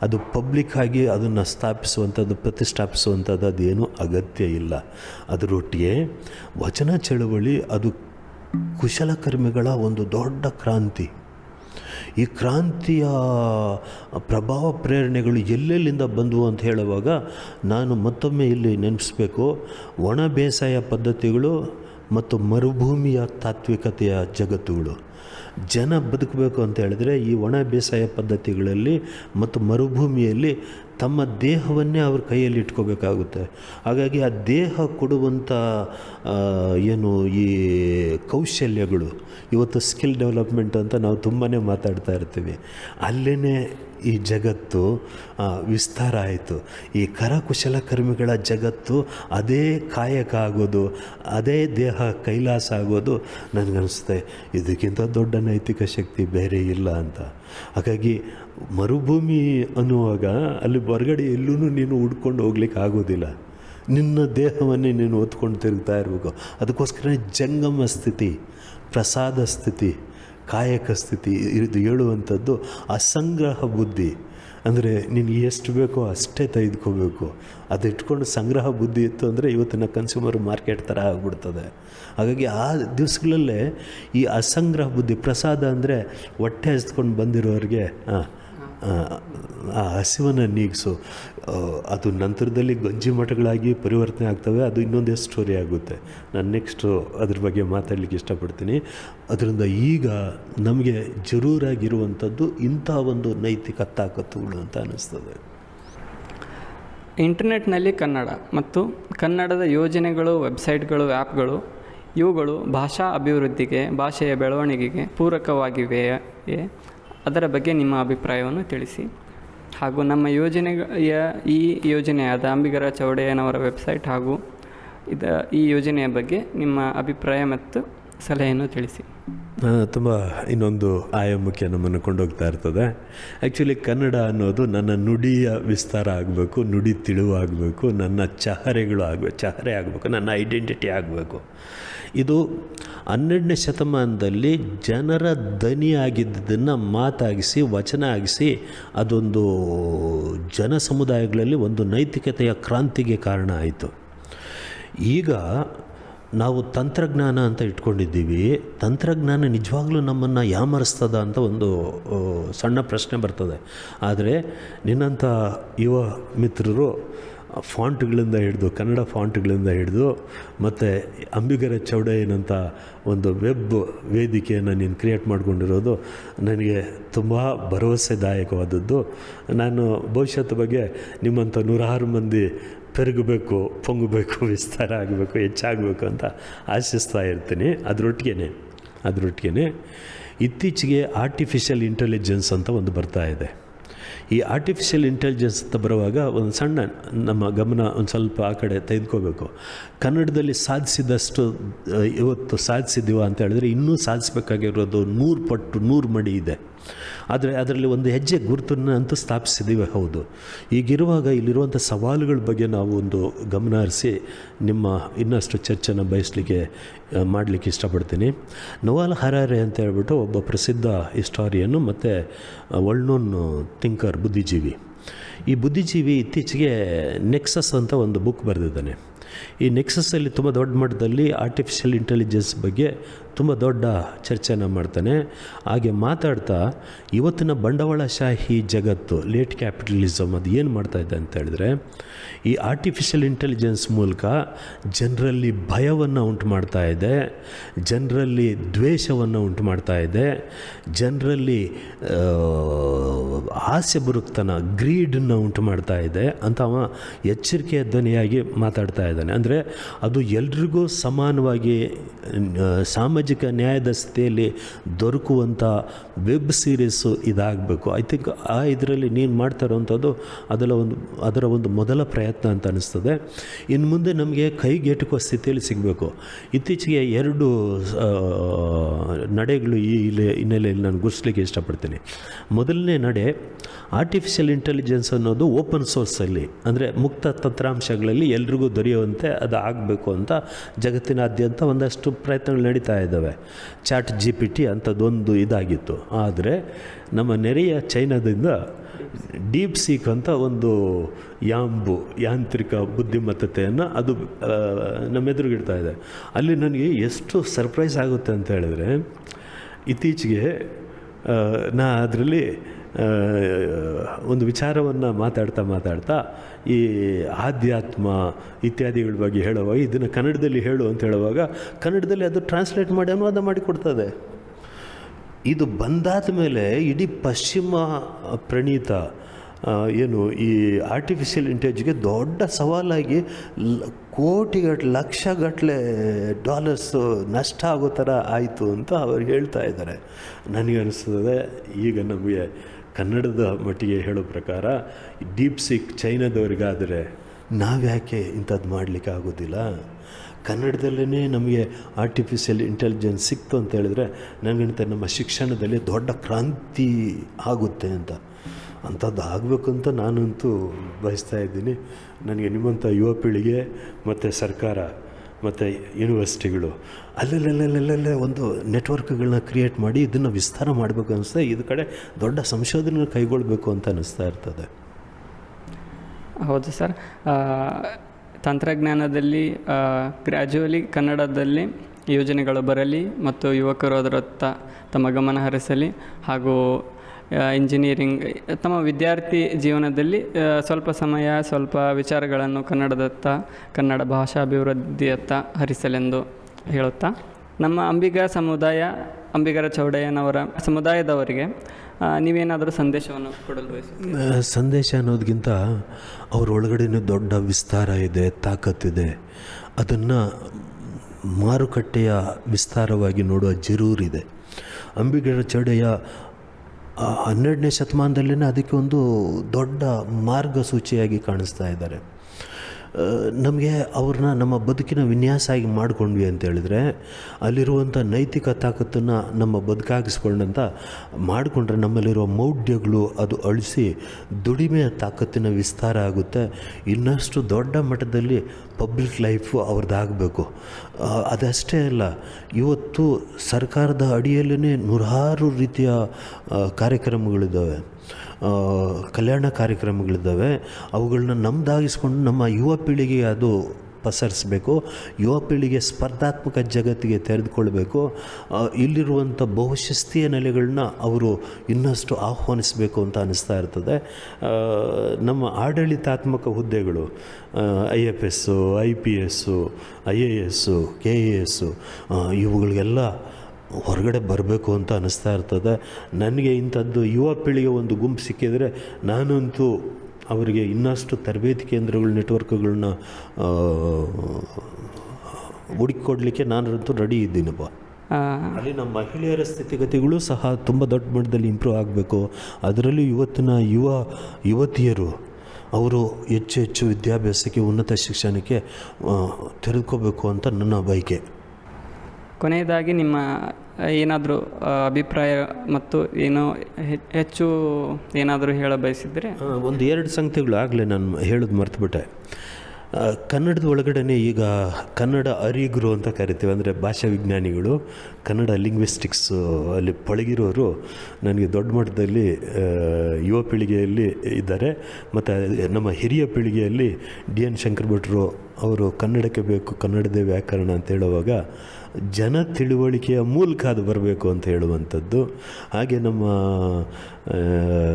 ಅದು ಪಬ್ಲಿಕ್ ಆಗಿ ಅದನ್ನು ಸ್ಥಾಪಿಸುವಂಥದ್ದು, ಪ್ರತಿಷ್ಠಾಪಿಸುವಂಥದ್ದು, ಅದೇನೂ ಅಗತ್ಯ ಇಲ್ಲ. ಅದರೊಟ್ಟಿಗೆ ವಚನ ಚಳುವಳಿ, ಅದು ಕುಶಲಕರ್ಮಿಗಳ ಒಂದು ದೊಡ್ಡ ಕ್ರಾಂತಿ. ಈ ಕ್ರಾಂತಿಯ ಪ್ರಭಾವ ಪ್ರೇರಣೆಗಳು ಎಲ್ಲೆಲ್ಲಿಂದ ಬಂದವು ಅಂತ ಹೇಳುವಾಗ ನಾನು ಮತ್ತೊಮ್ಮೆ ಇಲ್ಲಿ ನೆನೆಸ್ಬೇಕು ಒಣ ಬೇಸಾಯ ಪದ್ಧತಿಗಳು ಮತ್ತು ಮರುಭೂಮಿಯ ತಾತ್ವಿಕತೆಯ ಜಗತ್ತುಗಳು. ಜನ ಬದುಕಬೇಕು ಅಂತ ಹೇಳಿದ್ರೆ ಈ ಒಣ ಬೇಸಾಯ ಪದ್ಧತಿಗಳಲ್ಲಿ ಮತ್ತು ಮರುಭೂಮಿಯಲ್ಲಿ ತಮ್ಮ ದೇಹವನ್ನೇ ಅವ್ರ ಕೈಯಲ್ಲಿ ಇಟ್ಕೋಬೇಕಾಗುತ್ತೆ. ಹಾಗಾಗಿ ಆ ದೇಹ ಕೊಡುವಂಥ ಏನು ಈ ಕೌಶಲ್ಯಗಳು, ಇವತ್ತು ಸ್ಕಿಲ್ ಡೆವಲಪ್ಮೆಂಟ್ ಅಂತ ನಾವು ತುಂಬಾ ಮಾತಾಡ್ತಾ ಇರ್ತೀವಿ. ಅಲ್ಲೇ ಈ ಜಗತ್ತು ವಿಸ್ತಾರ ಆಯಿತು. ಈ ಕರಕುಶಲಕರ್ಮಿಗಳ ಜಗತ್ತು ಅದೇ ಕಾಯಕ ಆಗೋದು ಅದೇ ದೇಹ ಕೈಲಾಸ ಆಗೋದು ನನಗನ್ನಿಸುತ್ತೆ ಇದಕ್ಕಿಂತ ದೊಡ್ಡ ನೈತಿಕ ಶಕ್ತಿ ಬೇರೆ ಇಲ್ಲ ಅಂತ. ಹಾಗಾಗಿ ಮರುಭೂಮಿ ಅನ್ನುವಾಗ ಅಲ್ಲಿ ಹೊರಗಡೆ ಎಲ್ಲೂ ನೀನು ಹುಡ್ಕೊಂಡು ಹೋಗ್ಲಿಕ್ಕೆ ಆಗೋದಿಲ್ಲ. ನಿನ್ನ ದೇಹವನ್ನೇ ನೀನು ಹೊತ್ಕೊಂಡು ತಿರುಗ್ತಾ ಇರಬೇಕು. ಅದಕ್ಕೋಸ್ಕರ ಜಂಗಮ ಸ್ಥಿತಿ, ಪ್ರಸಾದ ಸ್ಥಿತಿ. ಕಾಯಕ ಸ್ಥಿತಿ ಇದು ಹೇಳುವಂಥದ್ದು ಅಸಂಗ್ರಹ ಬುದ್ಧಿ. ಅಂದರೆ ನಿನಗೆ ಎಷ್ಟು ಬೇಕೋ ಅಷ್ಟೇ ತೆಗೆದುಕೋಬೇಕು. ಅದು ಇಟ್ಕೊಂಡು ಸಂಗ್ರಹ ಬುದ್ಧಿ ಇತ್ತು ಅಂದರೆ ಇವತ್ತಿನ ಕನ್ಸ್ಯೂಮರ್ ಮಾರ್ಕೆಟ್ ಥರ ಆಗಿಬಿಡ್ತದೆ. ಹಾಗಾಗಿ ಆ ದಿವಸಗಳಲ್ಲೇ ಈ ಅಸಂಗ್ರಹ ಬುದ್ಧಿ ಪ್ರಸಾದ ಅಂದರೆ ಹೊಟ್ಟೆ ಹಸ್ಕೊಂಡು ಬಂದಿರೋರಿಗೆ, ಹಾಂ ಆ, ಹಸಿವನ್ನು ನೀಗಿಸು. ಅದು ನಂತರದಲ್ಲಿ ಗಂಜಿ ಮಠಗಳಾಗಿ ಪರಿವರ್ತನೆ ಆಗ್ತವೆ ಅದು ಇನ್ನೊಂದೇ ಸ್ಟೋರಿ ಆಗುತ್ತೆ. ನಾನು ನೆಕ್ಸ್ಟು ಅದ್ರ ಬಗ್ಗೆ ಮಾತಾಡಲಿಕ್ಕೆ ಇಷ್ಟಪಡ್ತೀನಿ. ಅದರಿಂದ ಈಗ ನಮಗೆ ಜರೂರಾಗಿರುವಂಥದ್ದು ಇಂಥ ಒಂದು ನೈತಿಕ ತಾಕತ್ತುಗಳು ಅಂತ ಅನ್ನಿಸ್ತದೆ ಇಂಟರ್ನೆಟ್ನಲ್ಲಿ ಕನ್ನಡ ಮತ್ತು ಕನ್ನಡದ ಯೋಜನೆಗಳು ವೆಬ್ಸೈಟ್ಗಳು ಆ್ಯಪ್ಗಳು ಇವುಗಳು ಭಾಷಾ ಅಭಿವೃದ್ಧಿಗೆ ಭಾಷೆಯ ಬೆಳವಣಿಗೆಗೆ ಪೂರಕವಾಗಿವೆಯೇ? ಅದರ ಬಗ್ಗೆ ನಿಮ್ಮ ಅಭಿಪ್ರಾಯವನ್ನು ತಿಳಿಸಿ. ಹಾಗೂ ನಮ್ಮ ಯೋಜನೆಯ, ಈ ಯೋಜನೆಯಾದ ಅಂಬಿಗರ ಚೌಡಯ್ಯನವರ ವೆಬ್ಸೈಟ್ ಹಾಗೂ ಇದ, ಈ ಯೋಜನೆಯ ಬಗ್ಗೆ ನಿಮ್ಮ ಅಭಿಪ್ರಾಯ ಮತ್ತು ಸಲಹೆಯನ್ನು ತಿಳಿಸಿ. ತುಂಬ ಇನ್ನೊಂದು ಆಯಾಮಕ್ಕೆ ನಮ್ಮನ್ನು ಕೊಂಡೋಗ್ತಾ ಇರ್ತದೆ. ಆ್ಯಕ್ಚುಲಿ ಕನ್ನಡ ಅನ್ನೋದು ನನ್ನ ನುಡಿಯ ವಿಸ್ತಾರ ಆಗಬೇಕು, ನುಡಿ ತಿಳಿವಾಗಬೇಕು, ನನ್ನ ಚಹರೆಗಳು ಆಗಬೇಕು, ಚಹರೆ ಆಗಬೇಕು, ನನ್ನ ಐಡೆಂಟಿಟಿ ಆಗಬೇಕು. ಇದು ಹನ್ನೆರಡನೇ ಶತಮಾನದಲ್ಲಿ ಜನರ ದನಿಯಾಗಿದ್ದನ್ನು ಮಾತಾಗಿಸಿ, ವಚನ ಆಗಿಸಿ, ಅದೊಂದು ಜನ ಸಮುದಾಯಗಳಲ್ಲಿ ಒಂದು ನೈತಿಕತೆಯ ಕ್ರಾಂತಿಗೆ ಕಾರಣ ಆಯಿತು. ಈಗ ನಾವು ತಂತ್ರಜ್ಞಾನ ಅಂತ ಇಟ್ಕೊಂಡಿದ್ದೀವಿ. ತಂತ್ರಜ್ಞಾನ ನಿಜವಾಗ್ಲೂ ನಮ್ಮನ್ನು ಯಾಮರಿಸ್ತದ ಅಂತ ಒಂದು ಸಣ್ಣ ಪ್ರಶ್ನೆ ಬರ್ತದೆ. ಆದರೆ ನಿನ್ನಂಥ ಯುವ ಮಿತ್ರರು ಫಾಂಟ್ಗಳಿಂದ ಹಿಡಿದು, ಕನ್ನಡ ಫಾಂಟ್ಗಳಿಂದ ಹಿಡಿದು, ಮತ್ತು ಅಂಬಿಗರ ಚೌಡಯ್ಯನಂಥ ಒಂದು ವೆಬ್ ವೇದಿಕೆಯನ್ನು ನೀನು ಕ್ರಿಯೇಟ್ ಮಾಡಿಕೊಂಡಿರೋದು ನನಗೆ ತುಂಬ ಭರವಸೆದಾಯಕವಾದದ್ದು. ನಾನು ಭವಿಷ್ಯದ ಬಗ್ಗೆ ನಿಮ್ಮಂಥ ನೂರಾರು ಮಂದಿ ಪೆರಗಬೇಕು, ಪೊಂಗಬೇಕು, ವಿಸ್ತಾರ ಆಗಬೇಕು, ಹೆಚ್ಚಾಗಬೇಕು ಅಂತ ಆಶಿಸ್ತಾ ಇರ್ತೀನಿ. ಅದರೊಟ್ಟಿಗೆ ಅದರೊಟ್ಟಿಗೆ ಇತ್ತೀಚೆಗೆ ಆರ್ಟಿಫಿಷಿಯಲ್ ಇಂಟೆಲಿಜೆನ್ಸ್ ಅಂತ ಒಂದು ಬರ್ತಾ ಇದೆ. ಈ ಆರ್ಟಿಫಿಷಿಯಲ್ ಇಂಟೆಲಿಜೆನ್ಸ್ ಅಂತ ಬರುವಾಗ ಒಂದು ಸಣ್ಣ ನಮ್ಮ ಗಮನ ಒಂದು ಸ್ವಲ್ಪ ಆ ಕಡೆ ತೆಗೆದುಕೋಬೇಕು. ಕನ್ನಡದಲ್ಲಿ ಸಾಧಿಸಿದಷ್ಟು ಇವತ್ತು ಸಾಧಿಸಿದ್ದೀವ ಅಂತ ಹೇಳಿದ್ರೆ ಇನ್ನೂ ಸಾಧಿಸಬೇಕಾಗಿರೋದು ನೂರು ಪಟ್ಟು ನೂರು ಮಡಿ ಇದೆ. ಆದರೆ ಅದರಲ್ಲಿ ಒಂದು ಹೆಜ್ಜೆ ಗುರುತನ್ನು ಅಂತೂ ಸ್ಥಾಪಿಸಿದ್ದೀವಿ ಹೌದು. ಈಗಿರುವಾಗ ಇಲ್ಲಿರುವಂಥ ಸವಾಲುಗಳ ಬಗ್ಗೆ ನಾವು ಒಂದು ಗಮನ ಹರಿಸಿ ನಿಮ್ಮ ಇನ್ನಷ್ಟು ಚರ್ಚೆನ ಬಯಸಲಿಕ್ಕೆ ಮಾಡಲಿಕ್ಕೆ ಇಷ್ಟಪಡ್ತೀನಿ. ನವಾಲ್ ಹರಾರೆ ಅಂತ ಹೇಳ್ಬಿಟ್ಟು ಒಬ್ಬ ಪ್ರಸಿದ್ಧ ಹಿಸ್ಟಾರಿಯನ್ನು ಮತ್ತು ಒಳ್ನೋನ್ ಥಿಂಕರ್ ಬುದ್ಧಿಜೀವಿ. ಈ ಬುದ್ಧಿಜೀವಿ ಇತ್ತೀಚೆಗೆ ನೆಕ್ಸಸ್ ಅಂತ ಒಂದು ಬುಕ್ ಬರೆದಿದ್ದಾನೆ. ಈ ನೆಕ್ಸಸ್ಸಲ್ಲಿ ತುಂಬ ದೊಡ್ಡ ಮಟ್ಟದಲ್ಲಿ ಆರ್ಟಿಫಿಷಿಯಲ್ ಇಂಟೆಲಿಜೆನ್ಸ್ ಬಗ್ಗೆ ತುಂಬ ದೊಡ್ಡ ಚರ್ಚೆನ ಮಾಡ್ತಾನೆ. ಹಾಗೆ ಮಾತಾಡ್ತಾ ಇವತ್ತಿನ ಬಂಡವಾಳಶಾಹಿ ಜಗತ್ತು ಲೇಟ್ ಕ್ಯಾಪಿಟಲಿಸಮ್ ಅದು ಏನು ಮಾಡ್ತಾಯಿದೆ ಅಂತ ಹೇಳಿದ್ರೆ ಈ ಆರ್ಟಿಫಿಷಿಯಲ್ ಇಂಟೆಲಿಜೆನ್ಸ್ ಮೂಲಕ ಜನರಲ್ಲಿ ಭಯವನ್ನು ಉಂಟು ಮಾಡ್ತಾ ಇದೆ ಜನರಲ್ಲಿ ದ್ವೇಷವನ್ನು ಉಂಟು ಮಾಡ್ತಾ ಇದೆ ಜನರಲ್ಲಿ ಹಾಸ್ಯ ಬರುತ್ತನ ಗ್ರೀಡನ್ನು ಉಂಟು ಮಾಡ್ತಾ ಇದೆ ಅಂತ ಅವ ಎಚ್ಚರಿಕೆಯ ಧ್ವನಿಯಾಗಿ ಮಾತಾಡ್ತಾ ಇದ್ದಾನೆ. ಅಂದರೆ ಅದು ಎಲ್ರಿಗೂ ಸಮಾನವಾಗಿ ಆ, ಸಾಮಾಜಿಕ ನ್ಯಾಯದ ಸ್ಥಿತಿಯಲ್ಲಿ ದೊರಕುವಂಥ ವೆಬ್ ಸೀರೀಸು ಇದಾಗಬೇಕು. ಐ ಥಿಂಕ್ ಆ ಇದರಲ್ಲಿ ನೀನು ಮಾಡ್ತಾ ಇರೋವಂಥದ್ದು ಅದರ ಒಂದು ಅದರ ಒಂದು ಮೊದಲ ಪ್ರಯತ್ನ ಅಂತ ಅನ್ನಿಸ್ತದೆ ಇನ್ನು ಮುಂದೆ ನಮಗೆ ಕೈಗೆಟುಕುವ ಸ್ಥಿತಿಯಲ್ಲಿ ಸಿಗಬೇಕು. ಇತ್ತೀಚೆಗೆ ಎರಡು ನಡೆಗಳು ಈ ಇಲ್ಲಿ ಹಿನ್ನೆಲೆಯಲ್ಲಿ ನಾನು ಗುರುಸ್ಲಿಕ್ಕೆ ಇಷ್ಟಪಡ್ತೀನಿ. ಮೊದಲನೇ ನಡೆ ಆರ್ಟಿಫಿಷಿಯಲ್ ಇಂಟೆಲಿಜೆನ್ಸ್ ಅನ್ನೋದು ಓಪನ್ ಸೋರ್ಸಲ್ಲಿ ಅಂದರೆ ಮುಕ್ತ ತಂತ್ರಾಂಶಗಳಲ್ಲಿ ಎಲ್ರಿಗೂ ದೊರೆಯುವಂತೆ ಅದು ಆಗಬೇಕು ಅಂತ ಜಗತ್ತಿನಾದ್ಯಂತ ಒಂದಷ್ಟು ಪ್ರಯತ್ನಗಳು ನಡೀತಾ ಇದ್ದಾವೆ ಚಾಟ್ ಜಿ ಪಿ ಟಿ ಅಂಥದ್ದೊಂದು ಇದಾಗಿತ್ತು. ಆದರೆ ನಮ್ಮ ನೆರೆಯ ಚೈನಾದಿಂದ ಡೀಪ್ ಸೀಕ್ ಅಂತ ಒಂದು ಯಾಂಬು, ಯಾಂತ್ರಿಕ ಬುದ್ಧಿಮತ್ತತೆಯನ್ನು ಅದು ನಮ್ಮೆದುರುಗಿಡ್ತಾ ಇದೆ. ಅಲ್ಲಿ ನನಗೆ ಎಷ್ಟು ಸರ್ಪ್ರೈಸ್ ಆಗುತ್ತೆ ಅಂತ ಹೇಳಿದ್ರೆ, ಇತ್ತೀಚೆಗೆ ನಾ ಅದರಲ್ಲಿ ಒಂದು ವಿಚಾರವನ್ನು ಮಾತಾಡ್ತಾ ಮಾತಾಡ್ತಾ ಈ ಆಧ್ಯಾತ್ಮ ಇತ್ಯಾದಿಗಳ ಬಗ್ಗೆ ಹೇಳುವಾಗ ಇದನ್ನು ಕನ್ನಡದಲ್ಲಿ ಹೇಳು ಅಂತ ಹೇಳುವಾಗ ಕನ್ನಡದಲ್ಲಿ ಅದು ಟ್ರಾನ್ಸ್ಲೇಟ್ ಮಾಡಿ ಅನುವಾದ ಮಾಡಿ ಕೊಡ್ತದೆ. ಇದು ಬಂದಾದ ಮೇಲೆ ಇಡೀ ಪಶ್ಚಿಮ ಪ್ರಣೀತ ಏನು ಈ ಆರ್ಟಿಫಿಷಿಯಲ್ ಇಂಟೆಲಿಜೆನ್ಸ್ಗೆ ದೊಡ್ಡ ಸವಾಲಾಗಿ ಕೋಟಿಗಟ್ಲೆ ಲಕ್ಷ ಲಕ್ಷಗಟ್ಟಲೆ ಡಾಲರ್ಸು ನಷ್ಟ ಆಗೋ ಥರ ಆಯಿತು ಅಂತ ಅವ್ರು ಹೇಳ್ತಾ ಇದ್ದಾರೆ. ನನಗೆ ಅನಿಸ್ತದೆ, ಈಗ ನಮಗೆ ಕನ್ನಡದ ಮಟ್ಟಿಗೆ ಹೇಳೋ ಪ್ರಕಾರ ಡೀಪ್ ಸಿಕ್ ಚೈನಾದವ್ರಿಗಾದರೆ ನಾವ್ಯಾಕೆ ಇಂಥದ್ದು ಮಾಡಲಿಕ್ಕೆ ಆಗೋದಿಲ್ಲ? ಕನ್ನಡದಲ್ಲೇ ನಮಗೆ ಆರ್ಟಿಫಿಷಿಯಲ್ ಇಂಟೆಲಿಜೆನ್ಸ್ ಸಿಕ್ತು ಅಂತ ಹೇಳಿದ್ರೆ ನನಗಂತ ನಮ್ಮ ಶಿಕ್ಷಣದಲ್ಲಿ ದೊಡ್ಡ ಕ್ರಾಂತಿ ಆಗುತ್ತೆ ಅಂತ. ಅಂಥದ್ದು ಆಗಬೇಕು ಅಂತ ನಾನಂತೂ ಬಯಸ್ತಾ ಇದ್ದೀನಿ. ನನಗೆ ನಿಮ್ಮಂಥ ಯುವ ಪೀಳಿಗೆ ಮತ್ತು ಸರ್ಕಾರ ಮತ್ತು ಯೂನಿವರ್ಸಿಟಿಗಳು ಅಲ್ಲಲ್ಲಲ್ಲಲ್ಲೇ ಒಂದು ನೆಟ್ವರ್ಕ್ಗಳನ್ನ ಕ್ರಿಯೇಟ್ ಮಾಡಿ ಇದನ್ನು ವಿಸ್ತಾರ ಮಾಡಬೇಕು ಅನಿಸ್ತದೆ ಇದು ಕಡೆ ದೊಡ್ಡ ಸಂಶೋಧನೆ ಕೈಗೊಳ್ಳಬೇಕು ಅಂತ ಅನ್ನಿಸ್ತಾ ಇರ್ತದೆ ಹೌದು ಸರ್ ತಂತ್ರಜ್ಞಾನದಲ್ಲಿ ಗ್ರ್ಯಾಜುವಲಿ ಕನ್ನಡದಲ್ಲಿ ಯೋಜನೆಗಳು ಬರಲಿ ಮತ್ತು ಯುವಕರು ಅದರತ್ತ ತಮ್ಮ ಗಮನ ಹರಿಸಲಿ ಹಾಗೂ ಇಂಜಿನಿಯರಿಂಗ್ ತಮ್ಮ ವಿದ್ಯಾರ್ಥಿ ಜೀವನದಲ್ಲಿ ಸ್ವಲ್ಪ ಸಮಯ, ಸ್ವಲ್ಪ ವಿಚಾರಗಳನ್ನು ಕನ್ನಡದತ್ತ, ಕನ್ನಡ ಭಾಷಾಭಿವೃದ್ಧಿಯತ್ತ ಹರಿಸಲೆಂದು ಹೇಳುತ್ತಾ? ನಮ್ಮ ಅಂಬಿಗ ಸಮುದಾಯ, ಅಂಬಿಗರ ಚೌಡಯ್ಯನವರ ಸಮುದಾಯದವರಿಗೆ ನೀವೇನಾದರೂ ಸಂದೇಶವನ್ನು ಕೊಡಲು ಬಯಸುತ್ತೀರಾ? ಸಂದೇಶ ಅನ್ನೋದಕ್ಕಿಂತ ಅವ್ರ ಒಳಗಡೆನೂ ದೊಡ್ಡ ವಿಸ್ತಾರ ಇದೆ ತಾಕತ್ತಿದೆ ಅದನ್ನು ಮಾರುಕಟ್ಟೆಯ ವಿಸ್ತಾರವಾಗಿ ನೋಡುವ ಜರೂರಿದೆ. ಅಂಬಿಗರ ಚೌಡಯ್ಯ ಹನ್ನೆರಡನೇ ಶತಮಾನದಲ್ಲೇ ಅದಕ್ಕೆ ಒಂದು ದೊಡ್ಡ ಮಾರ್ಗಸೂಚಿಯಾಗಿ ಕಾಣಿಸ್ತಾ ಇದ್ದಾರೆ. ನಮಗೆ ಅವ್ರನ್ನ ನಮ್ಮ ಬದುಕಿನ ವಿನ್ಯಾಸ ಆಗಿ ಮಾಡಿಕೊಂಡ್ವಿ ಅಂತ ಹೇಳಿದ್ರೆ, ಅಲ್ಲಿರುವಂಥ ನೈತಿಕ ತಾಕತ್ತನ್ನು ನಮ್ಮ ಬದುಕಾಗಿಸ್ಕೊಂಡಂತ ಮಾಡಿಕೊಂಡ್ರೆ ನಮ್ಮಲ್ಲಿರೋ ಮೌಢ್ಯಗಳು ಅದು ಅಳಿಸಿ ದುಡಿಮೆಯ ತಾಕತ್ತಿನ ವಿಸ್ತಾರ ಆಗುತ್ತೆ. ಇನ್ನಷ್ಟು ದೊಡ್ಡ ಮಟ್ಟದಲ್ಲಿ ಪಬ್ಲಿಕ್ ಲೈಫು ಅವ್ರದ್ದಾಗಬೇಕು. ಅದಷ್ಟೇ ಅಲ್ಲ, ಇವತ್ತು ಸರ್ಕಾರದ ಅಡಿಯಲ್ಲೇ ನೂರಾರು ರೀತಿಯ ಕಾರ್ಯಕ್ರಮಗಳಿದ್ದಾವೆ. ಕಲ್ಯಾಣ ಕಾರ್ಯಕ್ರಮಗಳಿದ್ದಾವೆ. ಅವುಗಳನ್ನ ನಮ್ಮದಾಗಿಸ್ಕೊಂಡು ನಮ್ಮ ಯುವ ಪೀಳಿಗೆ ಅದು ಪಸರಿಸಬೇಕು. ಯುವ ಪೀಳಿಗೆ ಸ್ಪರ್ಧಾತ್ಮಕ ಜಗತ್ತಿಗೆ ತೆರೆದುಕೊಳ್ಬೇಕು. ಇಲ್ಲಿರುವಂಥ ಬಹುಶಿಸ್ತೀಯ ನೆಲೆಗಳನ್ನ ಅವರು ಇನ್ನಷ್ಟು ಆಹ್ವಾನಿಸಬೇಕು ಅಂತ ಅನ್ನಿಸ್ತಾ ಇರ್ತದೆ. ನಮ್ಮ ಆಡಳಿತಾತ್ಮಕ ಹುದ್ದೆಗಳು I F S, I P S, I A S, K A S ಇವುಗಳಿಗೆಲ್ಲ ಹೊರಗಡೆ ಬರಬೇಕು ಅಂತ ಅನ್ನಿಸ್ತಾ ಇರ್ತದೆ. ನನಗೆ ಇಂಥದ್ದು ಯುವ ಪೀಳಿಗೆ ಒಂದು ಗುಂಪು ಸಿಕ್ಕಿದರೆ ನಾನಂತೂ ಅವರಿಗೆ ಇನ್ನಷ್ಟು ತರಬೇತಿ ಕೇಂದ್ರಗಳ ನೆಟ್ವರ್ಕ್ಗಳನ್ನ ಹುಡುಕಿಕೊಡ್ಲಿಕ್ಕೆ ನಾನಂತೂ ರೆಡಿ ಇದ್ದೀನಪ್ಪ. ಅಲ್ಲಿ ನಮ್ಮ ಮಹಿಳೆಯರ ಸ್ಥಿತಿಗತಿಗಳು ಸಹ ತುಂಬ ದೊಡ್ಡ ಮಟ್ಟದಲ್ಲಿ ಇಂಪ್ರೂವ್ ಆಗಬೇಕು. ಅದರಲ್ಲೂ ಇವತ್ತಿನ ಯುವ ಯುವತಿಯರು ಅವರು ಹೆಚ್ಚು ಹೆಚ್ಚು ವಿದ್ಯಾಭ್ಯಾಸಕ್ಕೆ ಉನ್ನತ ಶಿಕ್ಷಣಕ್ಕೆ ತೆರೆದುಕೋಬೇಕು ಅಂತ ನನ್ನ ಬಯಕೆ ಕೊನೆಯದಾಗಿ ನಿಮ್ಮ ಏನಾದರೂ ಅಭಿಪ್ರಾಯ ಮತ್ತು ಏನೋ ಹೆಚ್ಚು ಏನಾದರೂ ಹೇಳ ಬಯಸಿದರೆ? ಒಂದು ಎರಡು ಸಂಗತಿಗಳು ಆಗಲೇ ನಾನು ಹೇಳೋದು ಮರ್ತುಬಿಟ್ಟೆ. ಕನ್ನಡದ ಒಳಗಡೆ ಈಗ ಕನ್ನಡ ಅರಿಗುರು ಅಂತ ಕರಿತೀವಿ, ಅಂದರೆ ಭಾಷಾ ವಿಜ್ಞಾನಿಗಳು, ಕನ್ನಡ ಲಿಂಗ್ವಿಸ್ಟಿಕ್ಸ್ ಅಲ್ಲಿ ಪಳಗಿರೋರು ನನಗೆ ದೊಡ್ಡ ಮಟ್ಟದಲ್ಲಿ ಯುವ ಪೀಳಿಗೆಯಲ್ಲಿ ಇದ್ದಾರೆ. ಮತ್ತು ನಮ್ಮ ಹಿರಿಯ ಪೀಳಿಗೆಯಲ್ಲಿ ಡಿ ಎನ್ ಶಂಕರ್ ಭಟ್ರು ಅವರು ಕನ್ನಡಕ್ಕೆ ಬೇಕು, ಕನ್ನಡದೇ ವ್ಯಾಕರಣ ಅಂತ ಹೇಳುವಾಗ ಜನ ತಿಳುವಳಿಕೆಯ ಮೂಲಕ ಅದು ಬರಬೇಕು ಅಂತ ಹೇಳುವಂಥದ್ದು. ಹಾಗೆ ನಮ್ಮ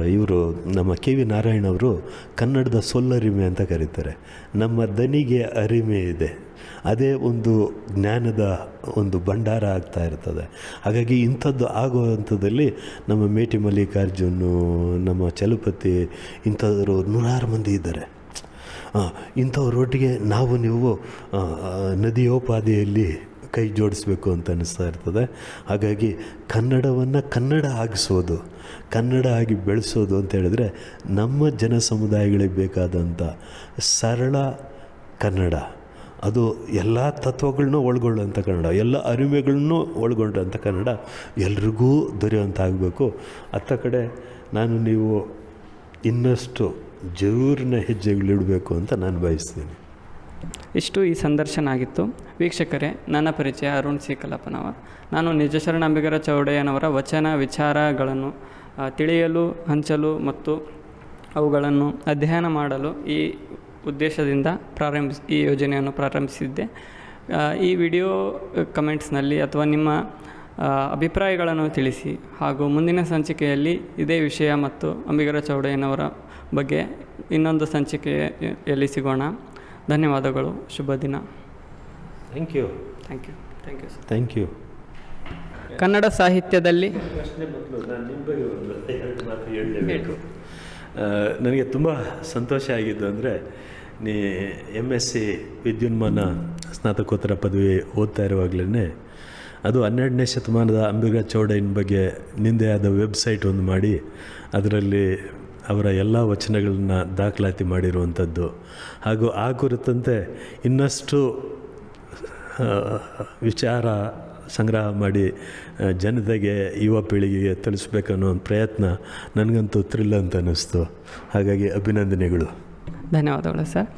ಇವರು ನಮ್ಮ ಕೆ ವಿ ನಾರಾಯಣ ಅವರು ಕನ್ನಡದ ಸೊಲ್ಲರಿಮೆ ಅಂತ ಕರೀತಾರೆ. ನಮ್ಮ ದನಿಗೆ ಅರಿಮೆ ಇದೆ. ಅದೇ ಒಂದು ಜ್ಞಾನದ ಒಂದು ಭಂಡಾರ ಆಗ್ತಾ ಇರ್ತದೆ. ಹಾಗಾಗಿ ಇಂಥದ್ದು ಆಗುವಂಥದ್ದಲ್ಲಿ ನಮ್ಮ ಮೇಟಿ ಮಲ್ಲಿಕಾರ್ಜುನು ನಮ್ಮ ಚಲುಪತಿ ಇಂಥವರು ನೂರಾರು ಮಂದಿ ಇದ್ದಾರೆ. ಇಂಥವ್ರೊಟ್ಟಿಗೆ ನಾವು ನೀವು ನದಿಯೋಪಾದಿಯಲ್ಲಿ ಕೈ ಜೋಡಿಸ್ಬೇಕು ಅಂತ ಅನ್ನಿಸ್ತಾ ಇರ್ತದೆ. ಹಾಗಾಗಿ ಕನ್ನಡವನ್ನು ಕನ್ನಡ ಆಗಿಸೋದು, ಕನ್ನಡ ಆಗಿ ಬೆಳೆಸೋದು ಅಂತ ಹೇಳಿದ್ರೆ ನಮ್ಮ ಜನ ಸಮುದಾಯಗಳಿಗೆ ಬೇಕಾದಂಥ ಸರಳ ಕನ್ನಡ. ಅದು ಎಲ್ಲ ತತ್ವಗಳನ್ನೂ ಒಳಗೊಳ್ಳೋಂಥ ಕನ್ನಡ, ಎಲ್ಲ ಅರಿಮೆಗಳನ್ನೂ ಒಳಗೊಂಡಂಥ ಕನ್ನಡ ಎಲ್ರಿಗೂ ದೊರೆಯುವಂಥ ಆಗಬೇಕು ಅತ್ತ ಕಡೆ ನಾನು ನೀವು ಇನ್ನಷ್ಟು ಜರೂರಿನ ಹೆಜ್ಜೆಗಳಿಡಬೇಕು ಅಂತ ನಾನು ಬಯಸ್ತೀನಿ. ಇಷ್ಟು ಈ ಸಂದರ್ಶನ ಆಗಿತ್ತು. ವೀಕ್ಷಕರೇ, ನನ್ನ ಪರಿಚಯ ಅರುಣ್ ಸಿ ಕಲ್ಲಪ್ಪನವ ನಾನು ನಿಜಶರಣಂಬಿಗರ ಚೌಡಯ್ಯನವರ ವಚನ, ವಿಚಾರಗಳನ್ನು ತಿಳಿಯಲು, ಹಂಚಲು ಮತ್ತು ಅವುಗಳನ್ನು ಅಧ್ಯಯನ ಮಾಡಲು ಈ ಉದ್ದೇಶದಿಂದ ಪ್ರಾರಂಭಿಸಿ, ಈ ಯೋಜನೆಯನ್ನು ಪ್ರಾರಂಭಿಸಿದ್ದೆ. ಈ ವಿಡಿಯೋ ಕಮೆಂಟ್ಸ್ನಲ್ಲಿ ಅಥವಾ ನಿಮ್ಮ ಅಭಿಪ್ರಾಯಗಳನ್ನು ತಿಳಿಸಿ ಹಾಗೂ ಮುಂದಿನ ಸಂಚಿಕೆಯಲ್ಲಿ ಇದೇ ವಿಷಯ ಮತ್ತು ಅಂಬಿಗರ ಚೌಡಯ್ಯನವರ ಬಗ್ಗೆ ಇನ್ನೊಂದು ಸಂಚಿಕೆಯಲ್ಲಿ ಸಿಗೋಣ? ಧನ್ಯವಾದಗಳು. ಶುಭ ದಿನ. Thank you thank you thank you sir thank you Kannada ಸಾಹಿತ್ಯದಲ್ಲಿ ಪ್ರಶ್ನೆ ಮೊದಲು ನಾನು ನಿಮ್ಮ ಬಗ್ಗೆ ಒಂದು ಎರಡು ಮಾತು ಹೇಳಲೇಬೇಕು ನನಗೆ ತುಂಬ ಸಂತೋಷ ಆಗಿದ್ದು ಅಂದರೆ ನೀ ಎಂ ಎಸ್ ಸಿ ವಿದ್ಯುನ್ಮಾನ ಸ್ನಾತಕೋತ್ತರ ಪದವಿ ಓದ್ತಾ ಇರುವಾಗಲೇ ಅದು ಹನ್ನೆರಡನೇ ಶತಮಾನದ ಅಂಬಿಗ ಚೌಡಯ್ಯನ ಬಗ್ಗೆ ನಿಂದೆ ಆದ ವೆಬ್ಸೈಟ್ ಒಂದು ಮಾಡಿ ಅದರಲ್ಲಿ ಅವರ ಎಲ್ಲ ವಚನಗಳನ್ನ ದಾಖಲಾತಿ ಮಾಡಿರುವಂಥದ್ದು. ಹಾಗೂ ಆ ಕುರಿತಂತೆ ಇನ್ನಷ್ಟು ವಿಚಾರ ಸಂಗ್ರಹ ಮಾಡಿ ಜನತೆಗೆ, ಯುವ ಪೀಳಿಗೆಗೆ ತಿಳಿಸ್ಬೇಕನ್ನೋ ಒಂದು ಪ್ರಯತ್ನ ನನಗಂತೂ ಥ್ರಿಲ್ ಅಂತ ಅನ್ನಿಸ್ತು. ಹಾಗಾಗಿ ಅಭಿನಂದನೆಗಳು. ಧನ್ಯವಾದಗಳು ಸರ್.